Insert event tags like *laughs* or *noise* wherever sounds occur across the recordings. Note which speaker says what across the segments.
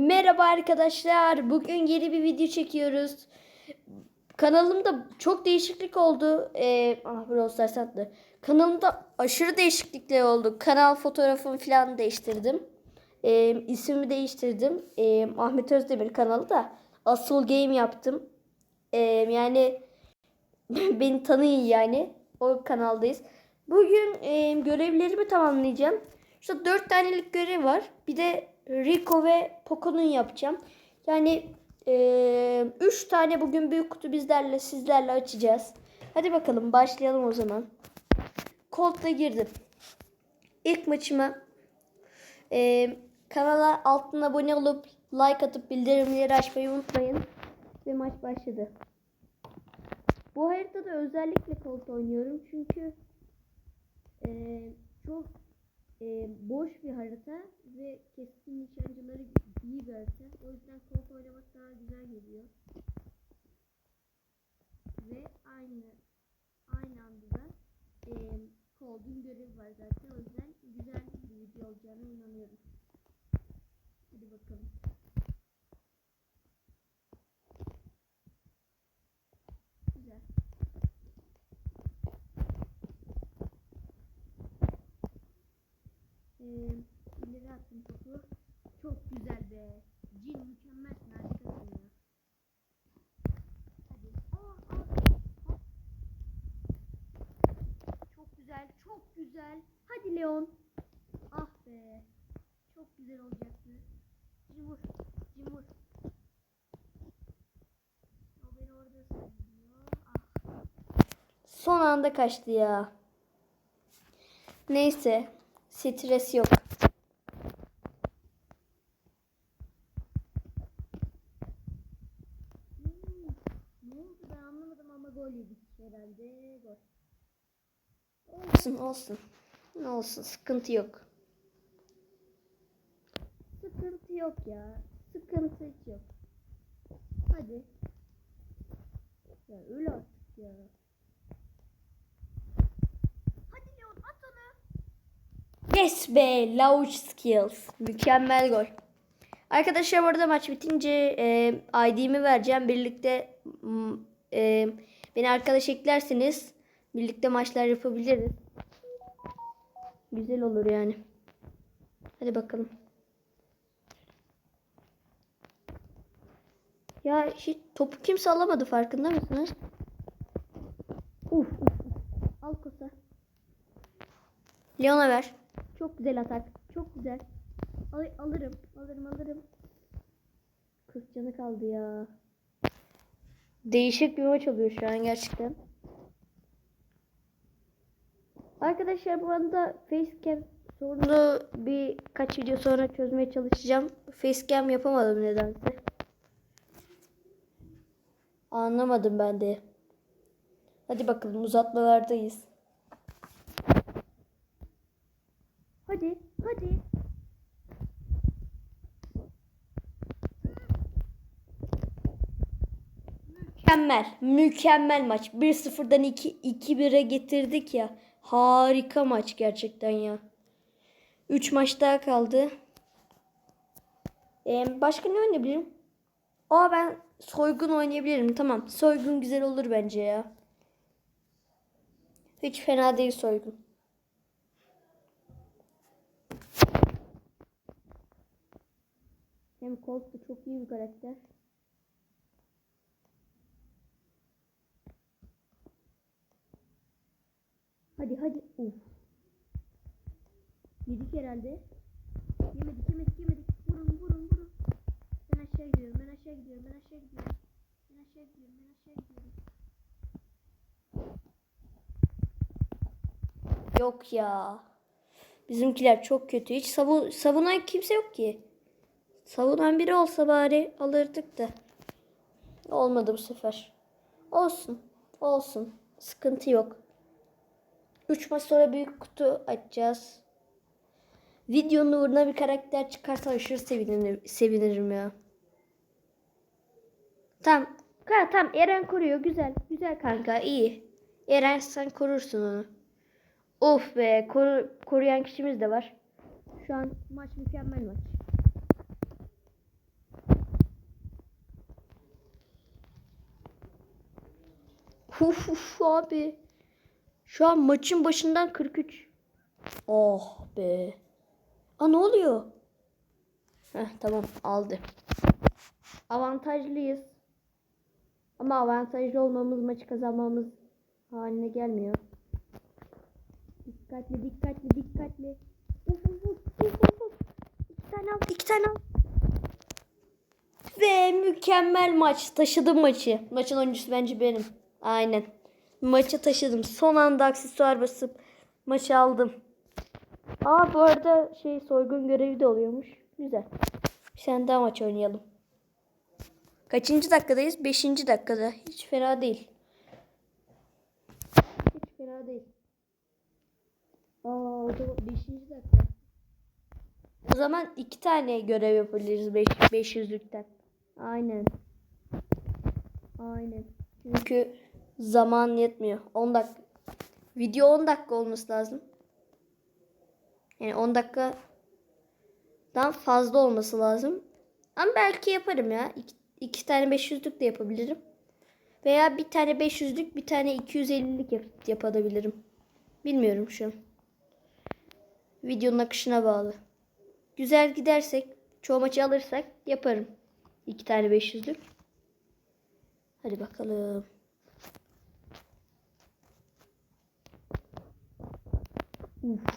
Speaker 1: Merhaba arkadaşlar. Bugün yeni bir video çekiyoruz. Kanalımda çok değişiklik oldu. Ee, ah Brawl attı. Kanalımda aşırı değişiklikler oldu. Kanal fotoğrafımı falan değiştirdim. Ee, ismimi değiştirdim. Ee, Ahmet Özdemir kanalı da Asıl Game yaptım. Ee, yani *laughs* beni tanıyın yani. O kanaldayız. Bugün e, görevlerimi tamamlayacağım. İşte 4 tanelik görev var. Bir de Rico ve Poco'nun yapacağım. Yani 3 tane bugün büyük kutu bizlerle sizlerle açacağız. Hadi bakalım başlayalım o zaman. Colt'la girdim. İlk maçıma e, kanala altına abone olup like atıp bildirimleri açmayı unutmayın. Ve maç başladı. Bu haritada özellikle Colt oynuyorum çünkü e, çok e, boş bir harita ve keskin nişancıları iyi bir harita. O yüzden Colt oynamak daha güzel geliyor. Ve aynı aynı anda da e, Colt'un görevi var zaten. O yüzden güzel bir video olacağına inanıyorum. Hadi bakalım. Güzel. Ee, ileri attım topu. Çok güzel be. Cin mükemmelsin harikasın ya. Hadi. Aa, aa, hop. Çok güzel, çok güzel. Hadi Leon. Ah be. Çok güzel olacaktı. Cin vur. Cin vur. O beni orada sanıyor. Ah. Son anda kaçtı ya. Neyse. Stres yok. Ne oldu ben anlamadım ama gol yedik herhalde. Gol. Olsun olsun. Ne olsun sıkıntı yok. Sıkıntı yok ya. Sıkıntı yok. Hadi. Ya öl artık ya. Hadi Leon at onu. Yes be, Lauch Skills. Mükemmel gol. Arkadaşlar bu arada maç bitince e, ID'mi vereceğim. Birlikte e, beni arkadaş eklerseniz birlikte maçlar yapabiliriz. Güzel olur yani. Hadi bakalım. Ya hiç topu kimse alamadı farkında mısınız? Uf, uf. Al kosa. Leon'a ver. Çok güzel atak. Çok güzel. Al alırım. Alırım alırım. 40 canı kaldı ya. Değişik bir maç oluyor şu an gerçekten. Arkadaşlar bu anda facecam sorunu birkaç video sonra çözmeye çalışacağım. Facecam yapamadım nedense. Anlamadım ben de. Hadi bakalım uzatmalardayız. Hadi, hadi. Mükemmel, mükemmel maç. 1-0'dan 2-1'e getirdik ya. Harika maç gerçekten ya. 3 maç daha kaldı. Ee, başka ne oynayabilirim? Aa ben soygun oynayabilirim. Tamam. Soygun güzel olur bence ya. Hiç fena değil soygun. Hem Colt da çok iyi bir karakter. Hadi hadi. Uf. Yedik herhalde. Yemedik yemedik yemedik. Vurun vurun vurun. Ben aşağı gidiyorum ben aşağı gidiyorum ben aşağı gidiyorum. Ben aşağı gidiyorum ben aşağı gidiyorum. Yok ya. Bizimkiler çok kötü. Hiç savun savunan kimse yok ki. Savunan biri olsa bari alırdık da. Olmadı bu sefer. Olsun. Olsun. Sıkıntı yok. 3 maç sonra büyük kutu açacağız. Videonun uğruna bir karakter çıkarsa aşırı sevinirim, sevinirim ya. Tamam. Ha, tamam Eren koruyor. Güzel. Güzel kanka. iyi. Eren sen korursun onu. Of be. Koru, koruyan kişimiz de var. Şu an maç mükemmel maç. Uf, uf abi. Şu an maçın başından 43. Oh be. Aa ne oluyor? Heh, tamam aldı. Avantajlıyız. Ama avantajlı olmamız maçı kazanmamız haline gelmiyor. Dikkatli dikkatli dikkatli. Uf, uf, uf, uf. İki tane al iki tane al. Ve mükemmel maç. Taşıdım maçı. Maçın oyuncusu bence benim. Aynen. Maçı taşıdım. Son anda aksesuar basıp maçı aldım. Aa bu arada şey soygun görevi de oluyormuş. Güzel. Bir tane daha maç oynayalım. Kaçıncı dakikadayız? Beşinci dakikada. Hiç fena değil. Hiç fena değil. Aa o zaman beşinci dakika. O zaman iki tane görev yapabiliriz beş, 500'lükten. Aynen. Aynen. Çünkü zaman yetmiyor. 10 dakika. Video 10 dakika olması lazım. Yani 10 dakikadan fazla olması lazım. Ama belki yaparım ya. İki, iki tane 500'lük de yapabilirim. Veya bir tane 500'lük bir tane 250'lik yap yapabilirim. Bilmiyorum şu an. Videonun akışına bağlı. Güzel gidersek, çoğu maçı alırsak yaparım. İki tane 500'lük. Hadi bakalım.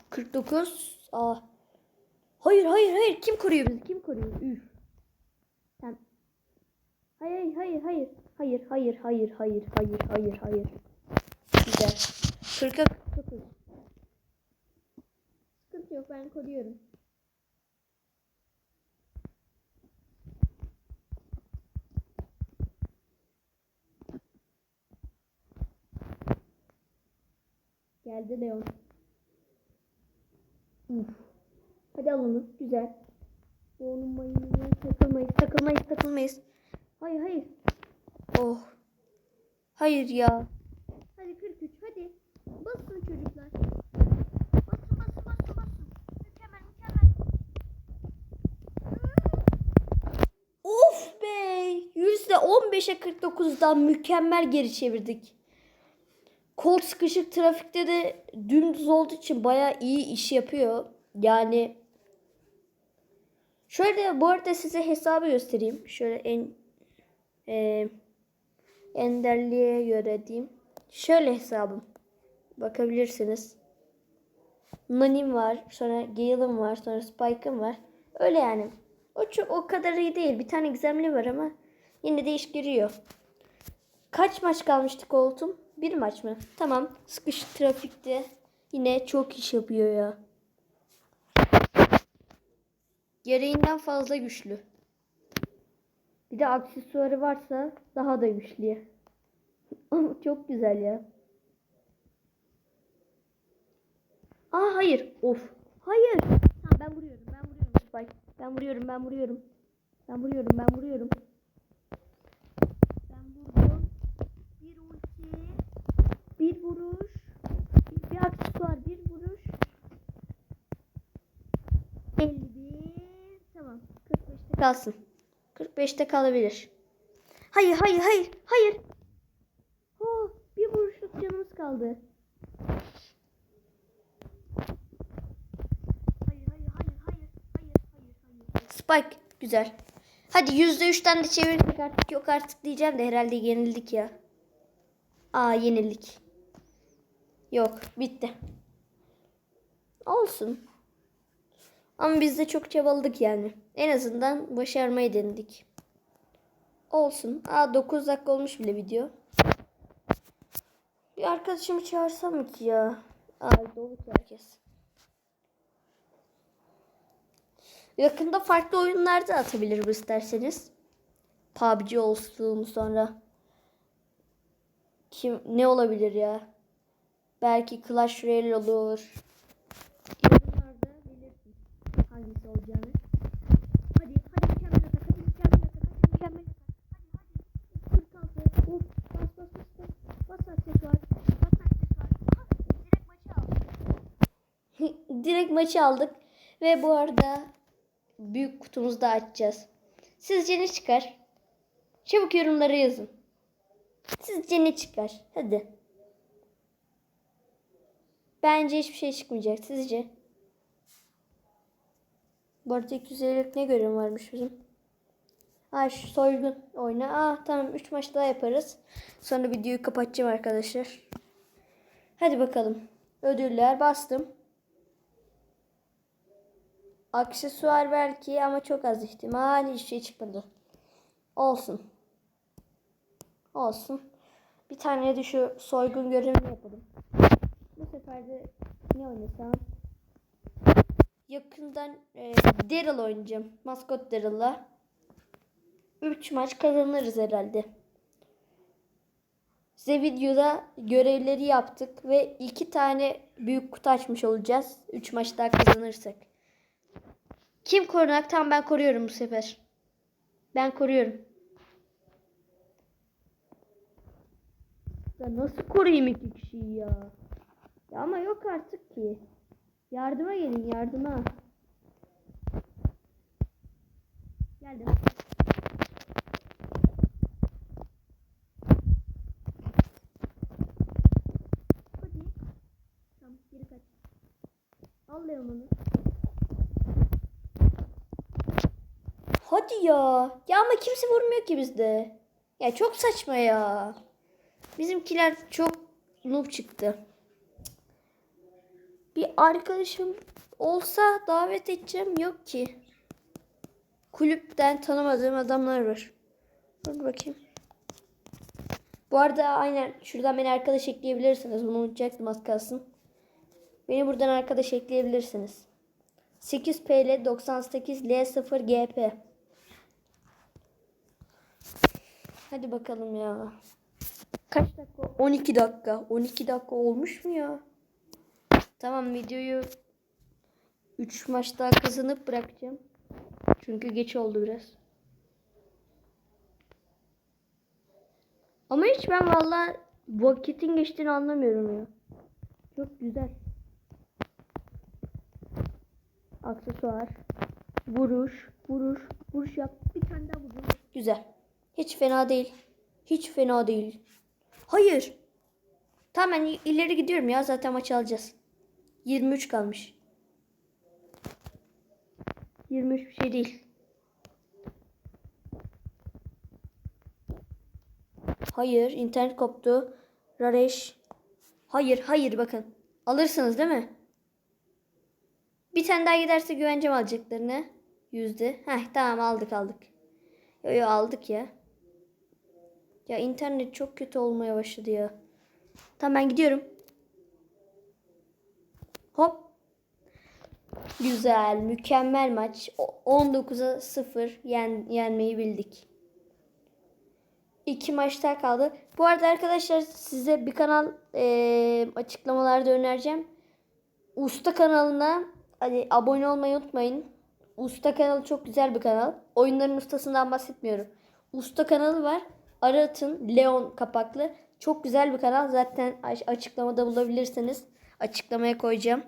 Speaker 1: 49. Aa. Hayır hayır hayır. Kim koruyor bizi? Kim koruyor? Üf. Sen. Hayır hayır hayır. Hayır hayır hayır hayır hayır hayır hayır. Güzel. 40'a 49. Sıkıntı yok ben koruyorum. Geldi Leon. Uf. Hadi al onu. Güzel. Onun mayını takılmayız, takılmayız, takılmayız. Hayır, hayır. Oh. Hayır ya. Hadi 43, hadi. Basın çocuklar. Basın, basın, basın, basın. Mükemmel, mükemmel. Of be. %15'e 49'dan mükemmel geri çevirdik. Kol sıkışık trafikte de dümdüz olduğu için bayağı iyi iş yapıyor. Yani şöyle bu arada size hesabı göstereyim. Şöyle en e, enderliğe göre diyeyim. Şöyle hesabım. Bakabilirsiniz. Nanim var. Sonra Gale'ım var. Sonra Spike'ım var. Öyle yani. O çok o kadar iyi değil. Bir tane gizemli var ama yine de iş giriyor. Kaç maç kalmıştı koltuğum? Bir maç mı? Tamam. Sıkış trafikte. Yine çok iş yapıyor ya. Gereğinden fazla güçlü. Bir de aksesuarı varsa daha da güçlü. *laughs* çok güzel ya. Aa hayır. Of. Hayır. Tamam ben vuruyorum. Ben vuruyorum Spike. Ben vuruyorum. Ben vuruyorum. Ben vuruyorum. Ben vuruyorum. Ben vurdum. Bir ulti. Bir vuruş. Bir aksesuar. Bir vuruş. 51. Tamam. 45'te kalsın. 45'te kalabilir. Hayır, hayır, hayır, hayır. Oh, bir vuruşluk canımız kaldı. Hayır, hayır, hayır, hayır, hayır, hayır, hayır. Spike, güzel. Hadi %3'ten de çevirdik artık yok artık diyeceğim de herhalde yenildik ya. Aa yenildik. Yok bitti. Olsun. Ama biz de çok çabaladık yani. En azından başarmayı denedik. Olsun. Aa 9 dakika olmuş bile video. Bir arkadaşımı çağırsam ki ya? Aa dolu herkes. Yakında farklı oyunlar da atabilirim isterseniz. PUBG olsun sonra. Kim ne olabilir ya? Belki Clash Royale olur. Hangisi olacağını. Hadi hadi mükemmel atak hadi mükemmel atak hadi mükemmel atak. Hadi hadi. 46. Of bas bas bas bas. Bas aksesuar. Bas aksesuar. Direkt maçı aldık. direkt maçı aldık. Ve bu arada büyük kutumuzu da açacağız. Sizce ne çıkar? Çabuk yorumlara yazın. Sizce ne çıkar? Hadi. Bence hiçbir şey çıkmayacak. Sizce? Bu arada 250'lik ne görev varmış bizim? Şu soygun oyna. Ah tamam 3 maç daha yaparız. Sonra videoyu kapatacağım arkadaşlar. Hadi bakalım. Ödüller bastım. Aksesuar belki ama çok az ihtimal hiçbir şey çıkmadı. Olsun. Olsun. Bir tane de şu soygun görevini yapalım. Bu sefer de ne oynasam? Yakından e, Daryl oynayacağım. Maskot Daryl'la. 3 maç kazanırız herhalde. Size videoda görevleri yaptık ve 2 tane büyük kutu açmış olacağız. 3 maç daha kazanırsak. Kim korunak? Tamam ben koruyorum bu sefer. Ben koruyorum. Ya nasıl koruyayım iki kişiyi ya? Ya ama yok artık ki. Yardıma gelin yardıma. Geldim. Hadi. Tamam geri kaç. Al Leon'unu. Hadi ya. Ya ama kimse vurmuyor ki bizde. Ya çok saçma ya. Bizimkiler çok noob çıktı. Bir arkadaşım olsa davet edeceğim yok ki. Kulüpten tanımadığım adamlar var. Dur bakayım. Bu arada aynen şuradan beni arkadaş ekleyebilirsiniz. Bunu unutacaktım az kalsın. Beni buradan arkadaş ekleyebilirsiniz. 8PL 98 L0 GP. Hadi bakalım ya. Kaç dakika? 12 dakika. 12 dakika olmuş mu ya? Tamam videoyu 3 maç daha kazanıp bırakacağım. Çünkü geç oldu biraz. Ama hiç ben valla vakitin geçtiğini anlamıyorum ya. Çok güzel. Aksesuar. Vuruş. Vuruş. Vuruş yap. Bir tane daha vuruş. Güzel. Hiç fena değil. Hiç fena değil. Hayır. Tamam ileri gidiyorum ya. Zaten maç alacağız. 23 kalmış. 23 bir şey değil. Hayır, internet koptu. Rareş. Hayır, hayır bakın. Alırsınız değil mi? Bir tane daha giderse güvencem alacaklarını. Yüzde. Heh tamam aldık aldık. Yo yo aldık ya. Ya internet çok kötü olmaya başladı ya. Tamam ben gidiyorum. Hop. Güzel, mükemmel maç. O- 19'a 0 yen, yenmeyi bildik. İki maç daha kaldı. Bu arada arkadaşlar size bir kanal eee, açıklamalarda önereceğim. Usta kanalına hani abone olmayı unutmayın. Usta kanalı çok güzel bir kanal. Oyunların ustasından bahsetmiyorum. Usta kanalı var. Aratın Leon kapaklı. Çok güzel bir kanal. Zaten açıklamada bulabilirsiniz. Açıklamaya koyacağım.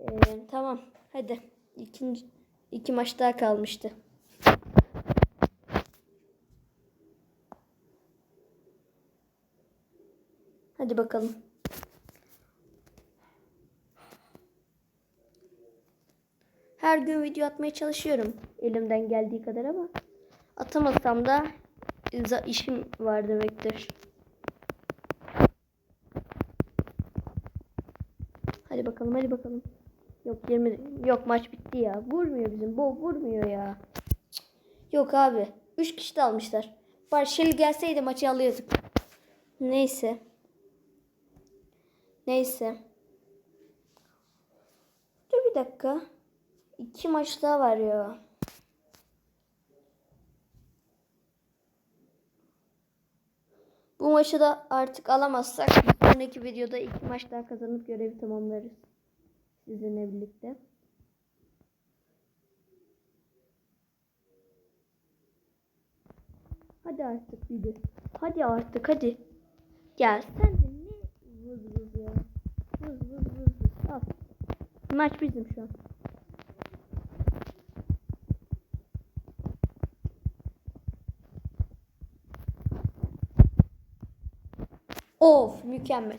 Speaker 1: Ee, tamam. Hadi. İkinci, iki maç daha kalmıştı. Hadi bakalım. Her gün video atmaya çalışıyorum. Elimden geldiği kadar ama atamasam da işim var demektir. Hadi bakalım hadi bakalım. Yok 20 yok maç bitti ya. Vurmuyor bizim. Bu vurmuyor ya. Yok abi. 3 kişi de almışlar. Bari Shelly gelseydi maçı alıyorduk. Neyse. Neyse. Dur bir dakika. İki maç daha var ya. Bu maçı da artık alamazsak sonraki videoda iki maç daha kazanıp görevi tamamlarız. Sizinle birlikte. Hadi artık bir. Hadi artık hadi. Ya sen de ne vız vız ya. Vız vız vız vız. Al. Maç bizim şu an. Of mükemmel.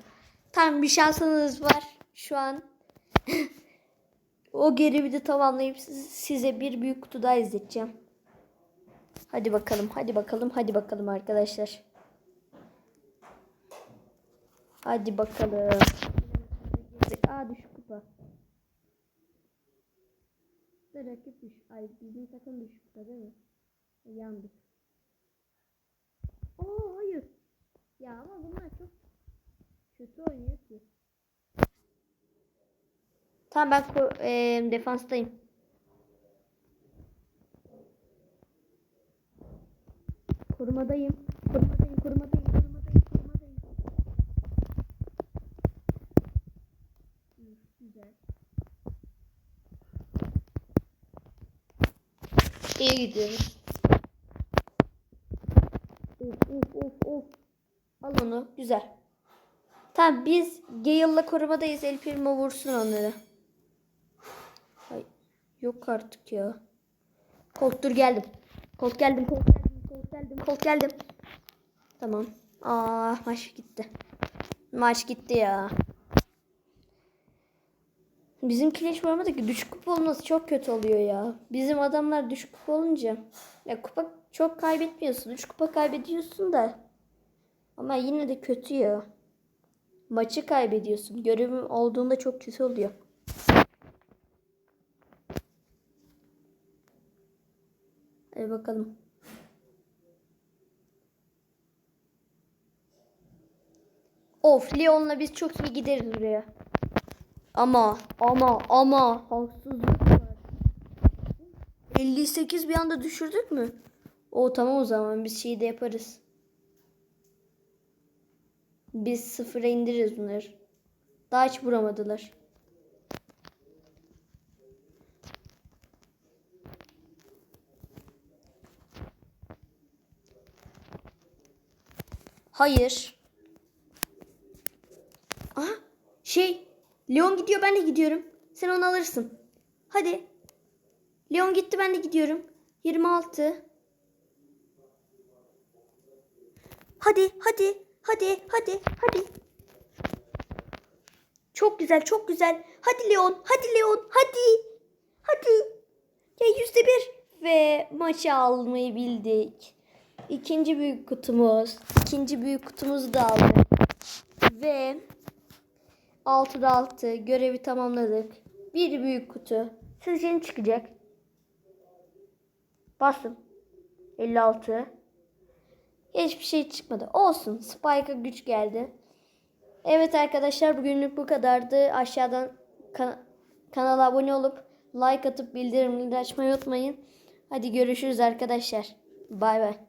Speaker 1: Tam bir şansınız var şu an. *laughs* o görevi de tamamlayıp siz- size bir büyük kutu daha izleteceğim. Hadi bakalım, hadi bakalım, hadi bakalım arkadaşlar. Hadi bakalım. Aa düşük kupa. Rakip düş. Ay bizim takım düşük kupa değil mi? Yandık. Oo hayır. Ya ama bunlar çok kötü oynuyor ki. Tamam ben eee, defanstayım. Korumadayım. Korumadayım, korumadayım, korumadayım, Güzel. İyi gidiyoruz. Of of of of. Al onu. Güzel. Tamam biz Gale'la korumadayız. El Primo vursun onları. Ay, yok artık ya. Colt dur geldim. Colt geldim. Colt geldim. Colt geldim. Colt geldim. Tamam. Aa maç gitti. Maç gitti ya. Bizim kireç varmadaki düşük kupa olması çok kötü oluyor ya. Bizim adamlar düşük kupa olunca. Ya kupa çok kaybetmiyorsun. 3 kupa kaybediyorsun da. Ama yine de kötü ya. Maçı kaybediyorsun. Görevim olduğunda çok kötü oluyor. Hadi bakalım. Of Leon'la biz çok iyi gideriz buraya. Ama ama ama haksızlık var. 58 bir anda düşürdük mü? O tamam o zaman biz şeyi de yaparız. Biz sıfıra indiririz bunları. Daha hiç vuramadılar. Hayır. Aha şey Leon gidiyor ben de gidiyorum. Sen onu alırsın. Hadi. Leon gitti ben de gidiyorum. 26. Hadi hadi hadi hadi hadi. Çok güzel çok güzel. Hadi Leon hadi Leon hadi. Hadi. Ya yüzde bir. Ve maçı almayı bildik. İkinci büyük kutumuz. ikinci büyük kutumuzu da aldık. Ve 6'da 6 görevi tamamladık. Bir büyük kutu. Sizce ne çıkacak? Bastım. 56. Hiçbir şey çıkmadı. Olsun. Spike'a güç geldi. Evet arkadaşlar bugünlük bu kadardı. Aşağıdan kan- kanala abone olup like atıp bildirimleri açmayı unutmayın. Hadi görüşürüz arkadaşlar. Bay bay.